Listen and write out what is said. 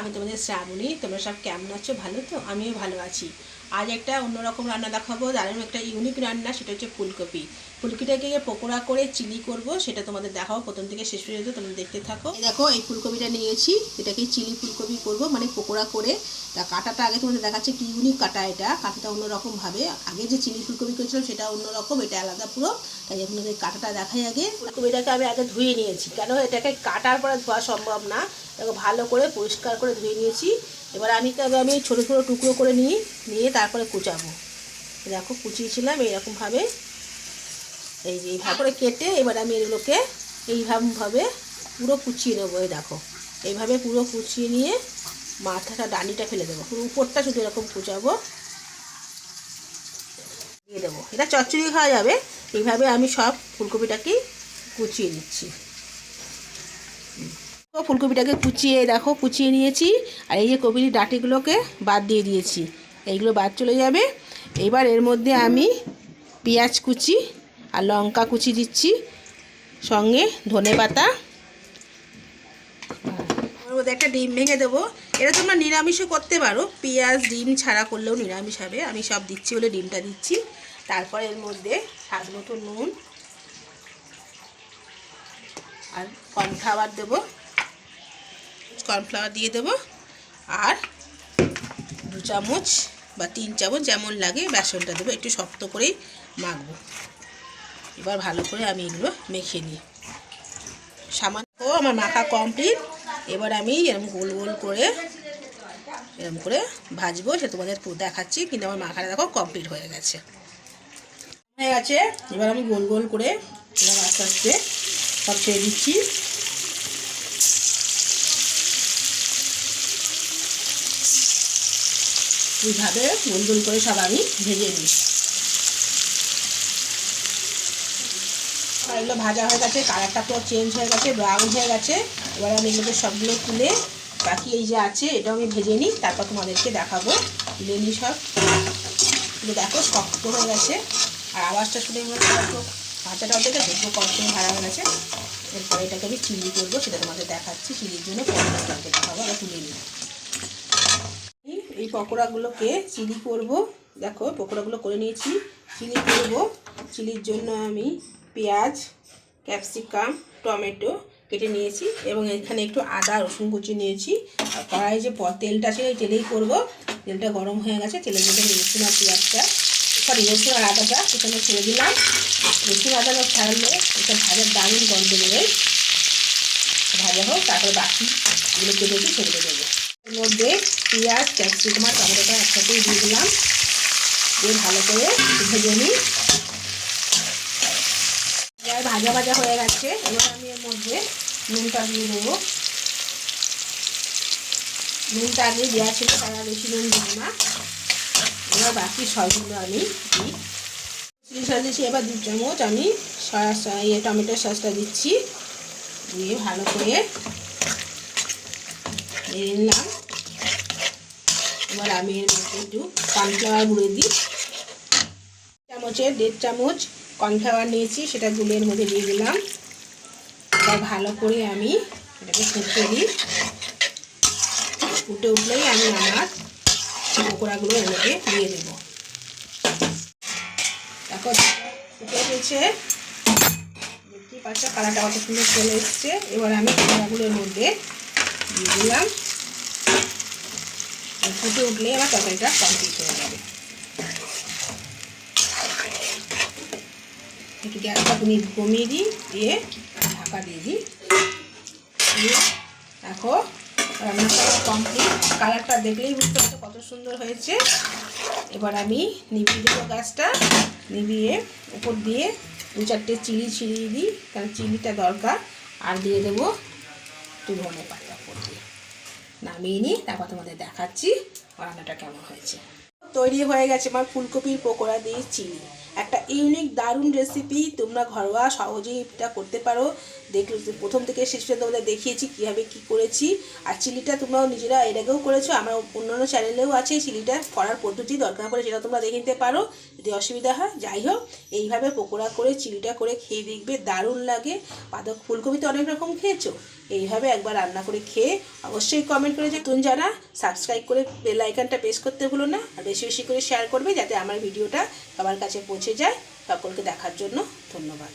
আমি তোমাদের শ্রাবণী তোমরা সব কেমন আছো? ভালো তো? আমিও ভালো আছি। আজ একটা অন্যরকম রান্না দেখাবো, দারুণ একটা ইউনিক রান্না, সেটা হচ্ছে ফুলকপি। ফুলকপিটাকে পকোড়া করে চিলি করব, সেটা তোমাদের দেখাবো, প্রথম থেকে শেষ পর্যন্ত তোমরা দেখতে থাকো। দেখো, এই ফুলকপিটা নিয়েছি, এটাকে চিলি ফুলকপি করব মানে পকোড়া করে। তা কাটাটা আগে তোমাদের দেখাচ্ছে, কি ইউনিক কাটা এটা, কাটাটা অন্যরকম ভাবে। আগে যে চিলি ফুলকপি করেছিলাম, সেটা অন্যরকম, এটা আলাদা পুরো। তাই আপনাদের কাটাটা দেখাই আগে। ফুলকপিটাকে আমি আগে ধুয়ে নিয়েছি, কেন এটাকে কাটার পরে ধোয়া সম্ভব না। এটাকে ভালো করে পরিষ্কার করে ধুয়ে নিয়েছি। এবার আমি তবে আমি ছোটো ছোটো টুকরো করে নিই, নিয়ে তারপরে কুচাবো। দেখো কুচিয়েছিলাম এইরকমভাবে। এই যে এইভাবে করে কেটে এবার আমি এগুলোকে এইভাবে পুরো কুচিয়ে নেব, এই দেখো। এইভাবে পুরো কুচিয়ে নিয়ে মাথাটা ডানিটা ফেলে দেবো। পুরো উপরটা শুধু এরকম কুচাবো। দিয়ে দেবো। এটা চচ্চড়ি খাওয়া যাবে। এইভাবে আমি সব ফুলকপিটাকেই কুচিয়ে নিচ্ছি। ফুলকপিটাকে কুচিয়ে দেখো, কুচিয়ে নিয়েছি। আর এই যে কপির ডাটিগুলোকে বাদ দিয়ে দিয়েছি। এইগুলো বাদ চলে যাবে। এবার এর মধ্যে আমি পেঁয়াজ কুচি আর লঙ্কা কুচি দিচ্ছি। সঙ্গে ধনে পাতা। একটা ডিম ভেঙে দেবো। এটা তোমরা নিরামিষও করতে পারো। পেঁয়াজ, ডিম ছাড়া করলেও নিরামিষ হবে। আমি সব দিচ্ছি বলে ডিমটা দিচ্ছি। তারপর এর মধ্যে স্বাদ মতো নুন আর কর্নফ্লাওয়ার দেবো। কর্নফ্লাওয়ার দিয়ে দেবো। আর দু চামচ বা তিন চামচ যেমন লাগে বেসনটা দেবো, একটু শক্ত করেই মাখবো। এবার ভালো করে আমি এগুলো মেখে নিই। সামান্য আমার মাখা কমপ্লিট। এবার আমি এরকম গোল গোল করে এরকম করে ভাজবো সে তোমাদের দেখাচ্ছি, কিন্তু আমার মাখাটা দেখো কমপ্লিট হয়ে গেছে। হয়ে গেছে। এবার আমি গোল গোল করে এবার আস্তে আস্তে সব ছেড়ে দিচ্ছি। এইভাবে গোল গোল করে সব আমি ভেজে নিই। এগুলো ভাজা হয়ে গেছে, কালারটা পুরো চেঞ্জ হয়ে গেছে ব্রাউন হয়ে গেছে। এবার আমি এগুলোকে সবগুলো তুলে বাকি এই যে আছে, এটাও আমি ভেজে নিই, তারপর তোমাদেরকে দেখাবো তুলে নিই সব। এগুলো দেখো শক্ত হয়ে গেছে, আর আওয়াজটা শুনে মনে হচ্ছে থেকে দেখব কত ভাড়া হয়ে গেছে। এরপরে এটাকে আমি চিলি করব, সেটা তোমাদের দেখাচ্ছি, চিলির জন্য দেখাবো আবার তুলে নিই। এই পকোড়াগুলোকে চিলি করব। দেখো, পকোড়াগুলো করে নিয়েছি। চিলি করব। চিলির জন্য আমি পেঁয়াজ, ক্যাপসিকাম, টমেটো কেটে নিয়েছি এবং এখানে একটু আদা, রসুন কুচি নিয়েছি। আর কড়াই যে তেলটা ছিল এই তেলেই করব। তেলটা গরম হয়ে গেছে, তেলের মধ্যে রসুন আর পেঁয়াজটা, সরি, রসুন আর আদাটা এখানে ছেড়ে দিলাম। রসুন আদাটা ছাড়লে, এটা ভাজার দারুণ গন্ধ বেরোয়। ভাজা হোক, তারপরে বাকি এগুলো কেটেছি সেগুলো দেবো। মধ্যে পেঁয়াজ, ক্যাপসিকাম আর টমেটোটা একসাথেই দিয়ে দিলাম। দিয়ে ভালো করে ভেজে নিই। পেঁয়াজ ভাজা ভাজা হয়ে গেছে। এবার আমি এর মধ্যে নুনটা দিয়ে দেবো। নুনটা আগে দেওয়া ছিল, তারা বেশি নুন দেবো না। এবার বাকি সবগুলো আমি দিই। সস দিচ্ছি এবার দু চামচ। আমি সস ইয়ে টমেটোর সসটা দিচ্ছি। দিয়ে ভালো করে নিয়ে নিলাম এবার আমি এর মধ্যে একটু কর্নফ্লাওয়ার গুঁড়ে দিই। চামচের দেড় চামচ কর্নফ্লাওয়ার নিয়েছি, সেটা গুলের মধ্যে দিয়ে দিলাম। এবার ভালো করে আমি এটাকে ফুটতে দিই। ফুটে উঠলেই আমি আমার পকোড়াগুলো এর মধ্যে দিয়ে দেবো। দেখো, ফুটে গেছে দেখতে পাচ্ছ, কালারটা কত সুন্দর চলে এসছে। এবার আমি পকোড়াগুলোর মধ্যে দিয়ে দিলাম ফুটে উঠলে আমার তরকারিটা কমপ্লিট হয়ে যাবে। একটু গ্যাসটা তুমি কমিয়ে দিই, দিয়ে ঢাকা দিয়ে দিই। দিয়ে দেখো, রান্নাটা কমপ্লিট কালারটা দেখলেই বুঝতে পারছ কত সুন্দর হয়েছে। এবার আমি নিভিয়ে দেবো গ্যাসটা। নিভিয়ে উপর দিয়ে দু চারটে চিলি ছিঁড়িয়ে দিই, কারণ চিলিটা দরকার। আর দিয়ে দেবো একটু ধনে পাতা। নামিয়ে নিই তারপর তোমাদের দেখাচ্ছি রান্নাটা কেমন হয়েছে। তৈরি হয়ে গেছে আমার ফুলকপির পকোড়া দিয়ে চিলি একটা ইউনিক দারুণ রেসিপি তোমরা ঘরোয়া সহজেই এটা করতে পারো। দেখলে প্রথম থেকে শেষ পর্যন্ত তোমাদের দেখিয়েছি কীভাবে কী করেছি। আর চিলিটা তোমরাও নিজেরা এর আগেও করেছ, আমার অন্যান্য চ্যানেলেও আছে চিলিটা করার পদ্ধতি দরকার পড়ে সেটা তোমরা দেখে নিতে পারো। যদি অসুবিধা হয়, যাই হোক, এইভাবে পকোড়া করে চিলিটা করে খেয়ে দেখবে, দারুণ লাগে। পাদক, ফুলকপি তো অনেক রকম খেয়েছো। এইভাবে একবার রান্না করে খেয়ে অবশ্যই কমেন্ট করে তুমি যারা সাবস্ক্রাইব করে বেল আইকনটা প্রেস করতে ভুলো না, আর বেশি বেশি করে শেয়ার করবে যাতে আমার ভিডিওটা সবার কাছে পৌঁছে যায়। সকলকে দেখার জন্য ধন্যবাদ।